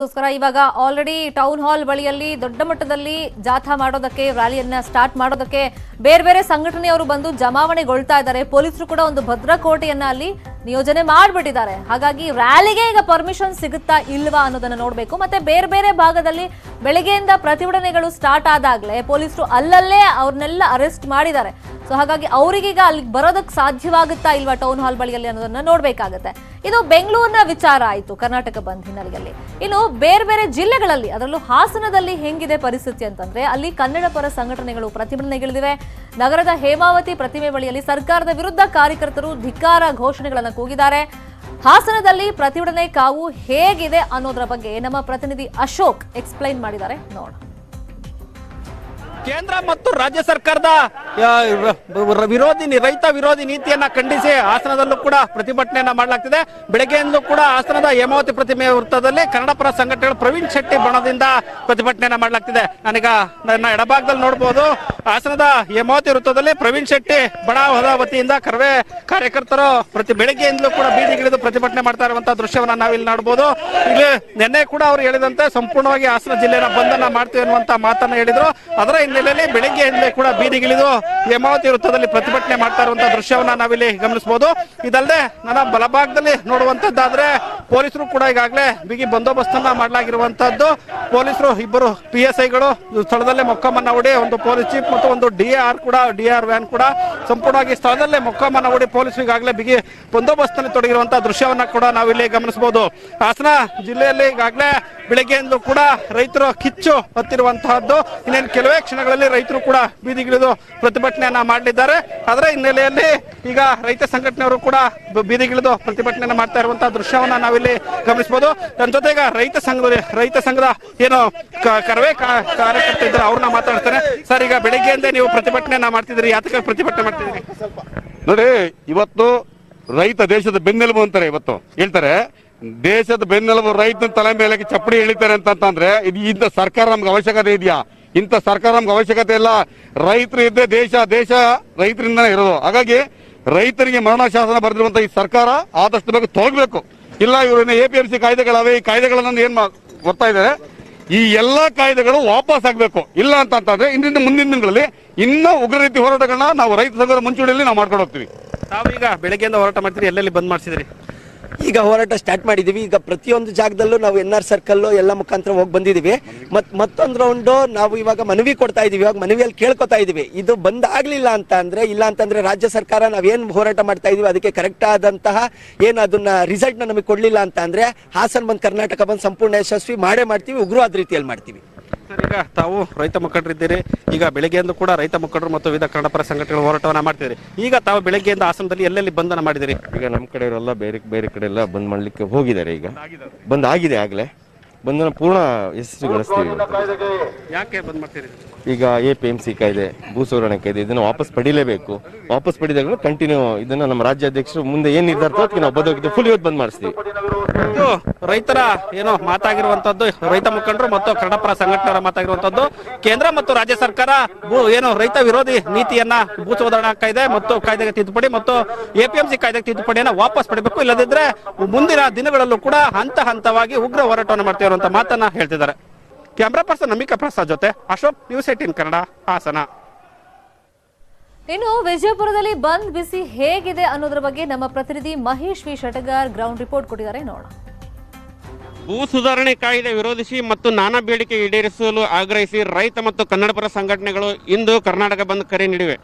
ಗೋಸ್ಕರ ಇವಾಗ already town hall ಬಳಿಯಲ್ಲಿ ದೊಡ್ಡ ಮಟ್ಟದಲ್ಲಿ ಜಾಥಾ ಮಾಡೋದಕ್ಕೆ ರ್ಯಾಲಿಯನ್ನ ಸ್ಟಾರ್ಟ್ ಮಾಡೋದಕ್ಕೆ ಬೇರೆ ಬೇರೆ ಸಂಘಟನೆಯವರು ಬಂದು ಜಮಾವಣೆಗೊಳ್ತಾ ಇದ್ದಾರೆ. ಪೊಲೀಸರು ಕೂಡ ಒಂದು ಭದ್ರಕೋಟೆಯನ್ನ ಅಲ್ಲಿ ನಿಯೋಜನೆ ಮಾಡಿಬಿಟ್ಟಿದ್ದಾರೆ. ಹಾಗಾಗಿ ರ್ಯಾಲಿಗೆ ಈಗ ಪರ್ಮಿಷನ್ ಸಿಗುತ್ತಾ ಇಲ್ವಾ ಅನ್ನೋದನ್ನ ನೋಡಬೇಕು. ಮತ್ತೆ ಬೇರೆ ಬೇರೆ ಭಾಗದಲ್ಲಿ ಬೆಳಗ್ಗೆಯಿಂದ ಪ್ರತಿಭಟನೆಗಳು ಸ್ಟಾರ್ಟ್ ಆದಾಗಲೇ ಪೊಲೀಸರು ಅಲ್ಲಲ್ಲೇ ಅವ್ರನ್ನೆಲ್ಲ ಅರೆಸ್ಟ್ ಮಾಡಿದ್ದಾರೆ. ಸೊ ಹಾಗಾಗಿ ಅವರಿಗೀಗ ಅಲ್ಲಿಗೆ ಬರೋದಕ್ಕೆ ಸಾಧ್ಯವಾಗುತ್ತಾ ಇಲ್ವಾ ಟೌನ್ ಹಾಲ್ ಬಳಿಯಲ್ಲಿ ಅನ್ನೋದನ್ನ ನೋಡ್ಬೇಕಾಗತ್ತೆ. ಇದು ಬೆಂಗಳೂರಿನ ವಿಚಾರ ಆಯಿತು, ಕರ್ನಾಟಕ ಬಂದ್ ಹಿನ್ನೆಲೆಯಲ್ಲಿ. ಇನ್ನು ಬೇರೆ ಬೇರೆ ಜಿಲ್ಲೆಗಳಲ್ಲಿ, ಅದರಲ್ಲೂ ಹಾಸನದಲ್ಲಿ ಹೆಂಗಿದೆ ಪರಿಸ್ಥಿತಿ ಅಂತಂದ್ರೆ, ಅಲ್ಲಿ ಕನ್ನಡ ಪರ ಸಂಘಟನೆಗಳು ಪ್ರತಿಭಟನೆಗಿಳಿದಿವೆ. ನಗರದ ಹೇಮಾವತಿ ಪ್ರತಿಮೆ ಬಳಿಯಲ್ಲಿ ಸರ್ಕಾರದ ವಿರುದ್ಧ ಕಾರ್ಯಕರ್ತರು ಧಿಕ್ಕಾರ ಘೋಷಣೆಗಳನ್ನು ಕೂಗಿದ್ದಾರೆ. ಹಾಸನದಲ್ಲಿ ಪ್ರತಿಭಟನೆ ಕಾವು ಹೇಗಿದೆ ಅನ್ನೋದರ ಬಗ್ಗೆ ನಮ್ಮ ಪ್ರತಿನಿಧಿ ಅಶೋಕ್ ಎಕ್ಸ್ಪ್ಲೈನ್ ಮಾಡಿದ್ದಾರೆ. ನೋಡ ಕೇಂದ್ರ ಮತ್ತು ರಾಜ್ಯ ಸರ್ಕಾರದ ವಿರೋಧಿ ರೈತ ವಿರೋಧಿ ನೀತಿಯನ್ನ ಖಂಡಿಸಿ ಹಾಸನದಲ್ಲೂ ಕೂಡ ಪ್ರತಿಭಟನೆಯನ್ನ ಮಾಡಲಾಗ್ತಿದೆ. ಬೆಳಗ್ಗೆಯಿಂದಲೂ ಕೂಡ ಹಾಸನದ ಹೇಮಾವತಿ ಪ್ರತಿಮೆ ವೃತ್ತದಲ್ಲಿ ಕನ್ನಡಪರ ಸಂಘಟನೆಗಳು ಪ್ರವೀಣ್ ಶೆಟ್ಟಿ ಬಣದಿಂದ ಪ್ರತಿಭಟನೆಯನ್ನ ಮಾಡಲಾಗ್ತಿದೆ. ನನಗ ನನ್ನ ಎಡಭಾಗದಲ್ಲಿ ನೋಡಬಹುದು ಹಾಸನದ ಹೇಮಾವತಿ ವೃತ್ತದಲ್ಲಿ ಪ್ರವೀಣ್ ಶೆಟ್ಟಿ ಬಣ ವತಿಯಿಂದ ಕರ್ವೆ ಕಾರ್ಯಕರ್ತರು ಪ್ರತಿ ಬೆಳಗ್ಗೆಯಿಂದಲೂ ಕೂಡ ಬೀದಿಗಿಳಿದು ಪ್ರತಿಭಟನೆ ಮಾಡ್ತಾ ಇರುವಂತಹ ದೃಶ್ಯವನ್ನ ನಾವಿಲ್ಲಿ ನೋಡಬಹುದು. ಇಲ್ಲಿ ನಿನ್ನೆ ಕೂಡ ಅವರು ಹೇಳಿದಂತೆ ಸಂಪೂರ್ಣವಾಗಿ ಹಾಸನ ಜಿಲ್ಲೆಯ ಬಂದನ್ನ ಮಾಡ್ತೀವಿ ಅನ್ನುವಂತ ಮಾತನ್ನ ಹೇಳಿದ್ರು. ಅದರ ಹಿನ್ನೆಲೆಯಲ್ಲಿ ಬೆಳಗ್ಗೆಯಿಂದಲೇ ಕೂಡ ಬೀದಿಗಿಳಿದು ಹೇಮಾವತಿ ವೃತ್ತದಲ್ಲಿ ಪ್ರತಿಭಟನೆ ಮಾಡ್ತಾ ಇರುವಂತಹ ದೃಶ್ಯವನ್ನ ನಾವಿಲ್ಲಿ ಗಮನಿಸಬಹುದು. ಇದಲ್ಲದೆ ನನ್ನ ಬಲಭಾಗದಲ್ಲಿ ನೋಡುವಂತದ್ದಾದ್ರೆ ಪೊಲೀಸರು ಕೂಡ ಈಗಾಗಲೇ ಬಿಗಿ ಬಂದೋಬಸ್ತನ್ನ ಮಾಡಲಾಗಿರುವಂತದ್ದು ಪೊಲೀಸರು ಇಬ್ಬರು ಪಿ ಎಸ್ ಐಗಳು ಸ್ಥಳದಲ್ಲೇ ಮೊಕ್ಕಮ್ಮನ್ನ ಹೊಡಿ ಒಂದು ಪೊಲೀಸ್ ಚೀಫ್ ಮತ್ತು ಒಂದು ಡಿ ಆರ್ ಕೂಡ, ಡಿ ಆರ್ ವ್ಯಾನ್ ಕೂಡ ಸಂಪೂರ್ಣವಾಗಿ ಸ್ಥಳದಲ್ಲೇ ಮೊಕ್ಕಮ್ಮನ್ನ ಹೂಡಿ ಪೊಲೀಸರು ಈಗಾಗಲೇ ಬಿಗಿ ಬಂದೋಬಸ್ತ್ನಲ್ಲಿ ತೊಡಗಿರುವಂತಹ ದೃಶ್ಯವನ್ನ ಕೂಡ ನಾವಿಲ್ಲಿ ಗಮನಿಸಬಹುದು. ಹಾಸನ ಜಿಲ್ಲೆಯಲ್ಲಿ ಈಗಾಗಲೇ ಬೆಳಗ್ಗೆಯಿಂದಲೂ ಕೂಡ ರೈತರು ಕಿಚ್ಚು ಹತ್ತಿರುವಂತಹದ್ದು. ಇನ್ನೇನು ಕೆಲವೇ ಕ್ಷಣಗಳಲ್ಲಿ ರೈತರು ಕೂಡ ಬೀದಿಗಿಳಿದು ಪ್ರತಿಭಟನೆಯನ್ನ ಮಾಡಲಿದ್ದಾರೆ. ಅದರ ಹಿನ್ನೆಲೆಯಲ್ಲಿ ಈಗ ರೈತ ಸಂಘಟನೆಯವರು ಕೂಡ ಬೀದಿಗಿಳಿದು ಪ್ರತಿಭಟನೆಯನ್ನ ಮಾಡ್ತಾ ಇರುವಂತಹ ದೃಶ್ಯವನ್ನ ನಾವಿಲ್ಲಿ ಗಮನಿಸಬಹುದು. ನನ್ನ ಜೊತೆಗ ರೈತ ಸಂಘದ ರೈತ ಸಂಘದ ಏನು ಕರವೇ ಕಾರ್ಯಕರ್ತ ಇದ್ದಾರೆ, ಅವ್ರನ್ನ ಮಾತಾಡ್ತಾರೆ ಸರ್, ಈಗ ಬೆಳಿಗ್ಗೆಯಿಂದ ನೀವು ಪ್ರತಿಭಟನೆಯನ್ನ ಮಾಡ್ತಿದ್ರಿ ಯಾತಕ ಪ್ರತಿಭಟನೆ ಮಾಡ್ತಿದ್ರಿ ನೋಡಿ, ಇವತ್ತು ರೈತ ದೇಶದ ಬೆನ್ನೆಲುಬು ಅಂತಾರೆ ಇವತ್ತು. ಹೇಳ್ತಾರೆ, ದೇಶದ ಬೆನ್ನೆಲುಬು ರೈತನ ತಲೆ ಮೇಲೆ ಚಪ್ಪಡಿ ಎಳಿತಾರೆ ಅಂತಂದ್ರೆ ಇದು ಇಂಥ ಸರ್ಕಾರ ನಮ್ಗೆ ಅವಶ್ಯಕತೆ ಇದೆಯಾ? ಇಂಥ ಸರ್ಕಾರ ನಮ್ಗೆ ಅವಶ್ಯಕತೆ ಇಲ್ಲ. ರೈತರು ಇದ್ದೇ ದೇಶ ದೇಶ ರೈತರಿಂದನೇ ಇರೋದು. ಹಾಗಾಗಿ ರೈತರಿಗೆ ಮರಣ ಶಾಸನ ಬರೆದಿರುವಂತ ಈ ಸರ್ಕಾರ ಆದಷ್ಟು ಬೇಗ ತೊಲಗಬೇಕು ಇಲ್ಲ, ಇವರು ಎ ಪಿ ಎಂ ಸಿ ಕಾಯ್ದೆಗಳವೆ. ಈ ಕಾಯ್ದೆಗಳನ್ನ ಏನ್ ಬರ್ತಾ ಇದ್ದಾರೆ? ಈ ಎಲ್ಲಾ ಕಾಯ್ದೆಗಳು ವಾಪಸ್ ಆಗಬೇಕು. ಇಲ್ಲ ಅಂತ ಅಂತಂದ್ರೆ ಇಂದಿನ ಮುಂದಿನ ದಿನಗಳಲ್ಲಿ ಇನ್ನೂ ಉಗ್ರ ರೀತಿ ಹೋರಾಟಗಳನ್ನ ನಾವು ರೈತ ಸಂಘದ ಮುಂಚೂಣಿಯಲ್ಲಿ ನಾವು ಮಾಡ್ಕೊಂಡು ಹೋಗ್ತೀವಿ. ಈಗ ಬೆಳಗ್ಗೆಯಿಂದ ಹೋರಾಟ ಮಾಡ್ತೀರಿ, ಎಲ್ಲೆಲ್ಲಿ ಬಂದ್ ಮಾಡಿಸಿದ್ರಿ? ಈಗ ಹೋರಾಟ ಸ್ಟಾರ್ಟ್ ಮಾಡಿದೀವಿ. ಈಗ ಪ್ರತಿಯೊಂದು ಜಾಗದಲ್ಲೂ ನಾವು ಎನ್ ಆರ್ ಸರ್ಕಲ್ ಎಲ್ಲ ಮುಖಾಂತರ ಹೋಗಿ ಬಂದಿದೀವಿ. ಮತ್ ಮತ್ತೊಂದು ರೌಂಡು ನಾವು ಇವಾಗ ಮನವಿ ಕೊಡ್ತಾ ಇದೀವಿ. ಇವಾಗ ಮನವಿಯಲ್ಲಿ ಕೇಳ್ಕೊತಾ ಇದೀವಿ. ಇದು ಬಂದ್ ಆಗ್ಲಿಲ್ಲ ಅಂತ ಅಂದ್ರೆ, ಇಲ್ಲ ಅಂತಂದ್ರೆ ರಾಜ್ಯ ಸರ್ಕಾರ ನಾವೇನು ಹೋರಾಟ ಮಾಡ್ತಾ ಇದೀವಿ, ಅದಕ್ಕೆ ಕರೆಕ್ಟ್ ಆದಂತಹ ಏನು ಅದನ್ನ ರಿಸಲ್ಟ್ ನಮಗೆ ಕೊಡ್ಲಿಲ್ಲ ಅಂತ ಅಂದರೆ ಹಾಸನ್ ಬಂದು ಕರ್ನಾಟಕ ಬಂದ್ ಸಂಪೂರ್ಣ ಯಶಸ್ವಿ ಮಾಡೇ ಮಾಡ್ತೀವಿ, ಉಗ್ರವಾದ ರೀತಿಯಲ್ಲಿ ಮಾಡ್ತೀವಿ. ಸರ್ ಈಗ ತಾವು ರೈತ ಮುಖಂಡರಿದ್ದೀರಿ. ಈಗ ಬೆಳಗ್ಗೆಯಿಂದ ಕೂಡ ರೈತ ಮುಖಂಡರು ಮತ್ತು ವಿವಿಧ ಕನ್ನಡಪರ ಸಂಘಟನೆಗಳು ಹೋರಾಟವನ್ನ ಮಾಡ್ತಿದ್ರಿ. ಈಗ ತಾವು ಬೆಳಗ್ಗೆಯಿಂದ ಆಸನದಲ್ಲಿ ಎಲ್ಲೆಲ್ಲಿ ಬಂಧನ ಮಾಡಿದಿರಿ? ಈಗ ನಮ್ಮ ಕಡೆಯವರೆಲ್ಲ ಬೇರೆ ಬೇರೆ ಕಡೆ ಎಲ್ಲ ಬಂದ್ ಮಾಡ್ಲಿಕ್ಕೆ ಹೋಗಿದ್ದಾರೆ ಈಗ. ಬಂದ್ ಆಗಿದೆ ಆಗ್ಲೇ. ಬಂಧನ ಪೂರ್ಣ ಯಶಸ್ವಿಗೊಳಿಸ್ತೀವಿ. ಯಾಕೆ ಬಂದ್ ಮಾಡ್ತೀರಿ ಈಗ ಎ ಪಿ ಎಂ ಸಿ ಕಾಯ್ದೆ ಭೂ ಸುಧಾರಣೆ ಕಾಯ್ದೆ ಇದನ್ನ ವಾಪಸ್ ಪಡಿಲೇಬೇಕು. ವಾಪಸ್ ಪಡಿದಾಗ ಕಂಟಿನ್ಯೂ ಇದನ್ನ ನಮ್ಮ ರಾಜ್ಯಾಧ್ಯಕ್ಷರು ಮುಂದೆ ಏನ್ ನಿರ್ಧಾರ ತಗೋ ಅದಕ್ಕೆ ನಾವು ಬದಲಾಗಿದ್ದು ಫುಲ್ ಇವತ್ತು ಬಂದ್ ಮಾಡಿಸ್ತೀವಿ. ಇದು ರೈತರ ಏನೋ ಮಾತಾಗಿರುವಂತದ್ದು ರೈತ ಮುಖಂಡರು ಮತ್ತು ಕನ್ನಡಪ್ರ ಸಂಘಟನೆಗಳ ಮಾತಾಗಿರುವಂತದ್ದು. ಕೇಂದ್ರ ಮತ್ತು ರಾಜ್ಯ ಸರ್ಕಾರ ಏನು ರೈತ ವಿರೋಧಿ ನೀತಿಯನ್ನ ಭೂ ಸುಧಾರಣಾ ಕಾಯ್ದೆ ಮತ್ತು ಕಾಯ್ದೆಗೆ ತಿದ್ದುಪಡಿ ಮತ್ತು ಎಪಿಎಂಸಿ ಕಾಯ್ದೆಗೆ ತಿದ್ದುಪಡಿಯನ್ನ ವಾಪಸ್ ಪಡಿಬೇಕು. ಇಲ್ಲದಿದ್ರೆ ಮುಂದಿನ ದಿನಗಳಲ್ಲೂ ಕೂಡ ಹಂತ ಹಂತವಾಗಿ ಉಗ್ರ ಹೋರಾಟವನ್ನು ಮಾಡ್ತಾ ಇರುವಂತ ಮಾತನ್ನ ಹೇಳ್ತಿದ್ದಾರೆ. ಕ್ಯಾಮ್ರಾ ಪರ್ಸನ್ ನಮಿಕಾ ಪ್ರಸಾದ್ ಜೊತೆ ಅಶೋಕ್ ನ್ಯೂಸ್ ಏಟಿನ್ ಕನ್ನಡ ಹಾಸನ. ಇನ್ನು ವಿಜಯಪುರದಲ್ಲಿ ಬಂದ್ ಬಿಸಿ ಹೇಗಿದೆ ಅನ್ನೋದ್ರ ಬಗ್ಗೆ ನಮ್ಮ ಪ್ರತಿನಿಧಿ Mahesh V. Shatagar ground report ಕೊಟ್ಟಿದ್ದಾರೆ. ನೋಡೋಣ. ಭೂ ಸುಧಾರಣೆ ಕಾಯ್ದೆ ವಿರೋಧಿಸಿ ಮತ್ತು ನಾನಾ ಬೇಡಿಕೆ ಈಡೇರಿಸಲು ಆಗ್ರಹಿಸಿ ರೈತ ಮತ್ತು ಕನ್ನಡಪರ ಸಂಘಟನೆಗಳು ಇಂದು ಕರ್ನಾಟಕ ಬಂದ್ ಕರೆ ನೀಡಿವೆ.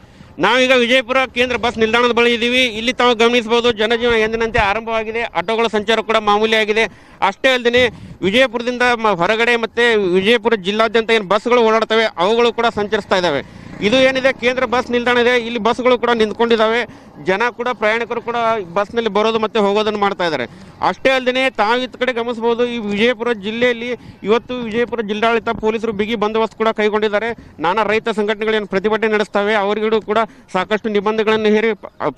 ನಾವೀಗ ವಿಜಯಪುರ ಕೇಂದ್ರ ಬಸ್ ನಿಲ್ದಾಣದ ಬಳಿ ಇದ್ದೀವಿ. ಇಲ್ಲಿ ತಾವು ಗಮನಿಸಬಹುದು, ಜನಜೀವನ ಎಂದಿನಂತೆ ಆರಂಭವಾಗಿದೆ. ಆಟೋಗಳ ಸಂಚಾರ ಕೂಡ ಮಾಮೂಲಿ ಆಗಿದೆ. ಅಷ್ಟೇ ಅಲ್ಲದೆ ವಿಜಯಪುರದಿಂದ ಹೊರಗಡೆ ಮತ್ತೆ ವಿಜಯಪುರ ಜಿಲ್ಲಾದ್ಯಂತ ಏನು ಬಸ್ಗಳು ಓಡಾಡ್ತವೆ, ಅವುಗಳು ಕೂಡ ಸಂಚರಿಸ್ತಾ ಇದ್ದಾವೆ ಇದು ಏನಿದೆ? ಕೇಂದ್ರ ಬಸ್ ನಿಲ್ದಾಣ ಇದೆ. ಇಲ್ಲಿ ಬಸ್ಗಳು ಕೂಡ ನಿಂತ್ಕೊಂಡಿದ್ದಾವೆ ಜನ ಕೂಡ, ಪ್ರಯಾಣಿಕರು ಕೂಡ ಬಸ್ನಲ್ಲಿ ಬರೋದು ಮತ್ತೆ ಹೋಗೋದನ್ನು ಮಾಡ್ತಾ ಇದ್ದಾರೆ. ಅಷ್ಟೇ ಅಲ್ಲದೆ ತಾವು ಇತ್ತ ಕಡೆ ಗಮನಿಸಬಹುದು, ಈ ವಿಜಯಪುರ ಜಿಲ್ಲೆಯಲ್ಲಿ ಇವತ್ತು ವಿಜಯಪುರ ಜಿಲ್ಲಾಡಳಿತ ಪೊಲೀಸರು ಬಿಗಿ ಬಂದೋಬಸ್ತ್ ಕೂಡ ಕೈಗೊಂಡಿದ್ದಾರೆ. ನಾನಾ ರೈತ ಸಂಘಟನೆಗಳು ಏನು ಪ್ರತಿಭಟನೆ ನಡೆಸ್ತವೆ, ಅವರಿಗೂ ಕೂಡ ಸಾಕಷ್ಟು ನಿಬಂಧನೆಗಳನ್ನು ಹೇರಿ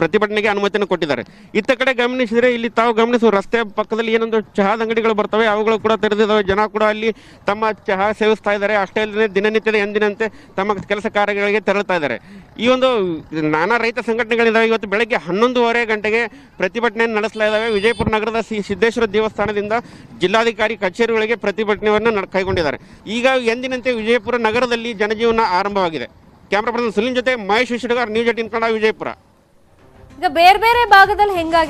ಪ್ರತಿಭಟನೆಗೆ ಅನುಮತಿಯನ್ನು ಕೊಟ್ಟಿದ್ದಾರೆ. ಇತ್ತ ಕಡೆ ಗಮನಿಸಿದರೆ ಇಲ್ಲಿ ತಾವು ಗಮನಿಸುವ ರಸ್ತೆ ಪಕ್ಕದಲ್ಲಿ ಏನೊಂದು ಚಹಾದ ಅಂಗಡಿಗಳು ಬರ್ತವೆ, ಅವುಗಳು ಕೂಡ ತೆರೆದಿದ್ದಾವೆ. ಜನ ಕೂಡ ಅಲ್ಲಿ ತಮ್ಮ ಚಹಾ ಸೇವಿಸ್ತಾ ಇದ್ದಾರೆ. ಅಷ್ಟೇ ಅಲ್ಲದೆ ದಿನನಿತ್ಯದ ಎಂದಿನಂತೆ ತಮ್ಮ ಕೆಲಸ ಕಾರ್ಯಗಳಿಗೆ ಕಚೇರಿಗಳಿಗೆ ತೆರಳುತ್ತಾ ಇದ್ದಾರೆ. ಈ ಒಂದು ನಾನಾ ರೈತ ಸಂಘಟನೆಗಳಿದ್ದಾವೆ ಇವತ್ತು ಬೆಳಗ್ಗೆ ಹನ್ನೊಂದುವರೆ ಗಂಟೆಗೆ ಪ್ರತಿಭಟನೆ ನಡೆಸ್ತಾ ಇದ್ದಾವೆ ವಿಜಯಪುರ ನಗರದ ಶ್ರೀ ಸಿದ್ದೇಶ್ವರ ದೇವಸ್ಥಾನದಿಂದ ಜಿಲ್ಲಾಧಿಕಾರಿ ಕಚೇರಿಗಳಿಗೆ ಪ್ರತಿಭಟನೆಯನ್ನು ಕೈಗೊಂಡಿದ್ದಾರೆ. ಈಗ ಎಂದಿನಂತೆ ವಿಜಯಪುರ ನಗರದಲ್ಲಿ ಜನಜೀವನ ಆರಂಭವಾಗಿದೆ. ಕ್ಯಾಮ್ರಾ ಪರ್ಸನ್ ಜೊತೆ ಮಹೇಶ್ ವಿಶ್ವಗಾರ್ ನ್ಯೂಸ್ ಏಟಿನ್ ಕನ್ನಡ, ವಿಜಯಪುರ. ಈಗ ಬೇರೆ ಬೇರೆ ಭಾಗದಲ್ಲಿ ಹೆಂಗಾಗಿದೆ?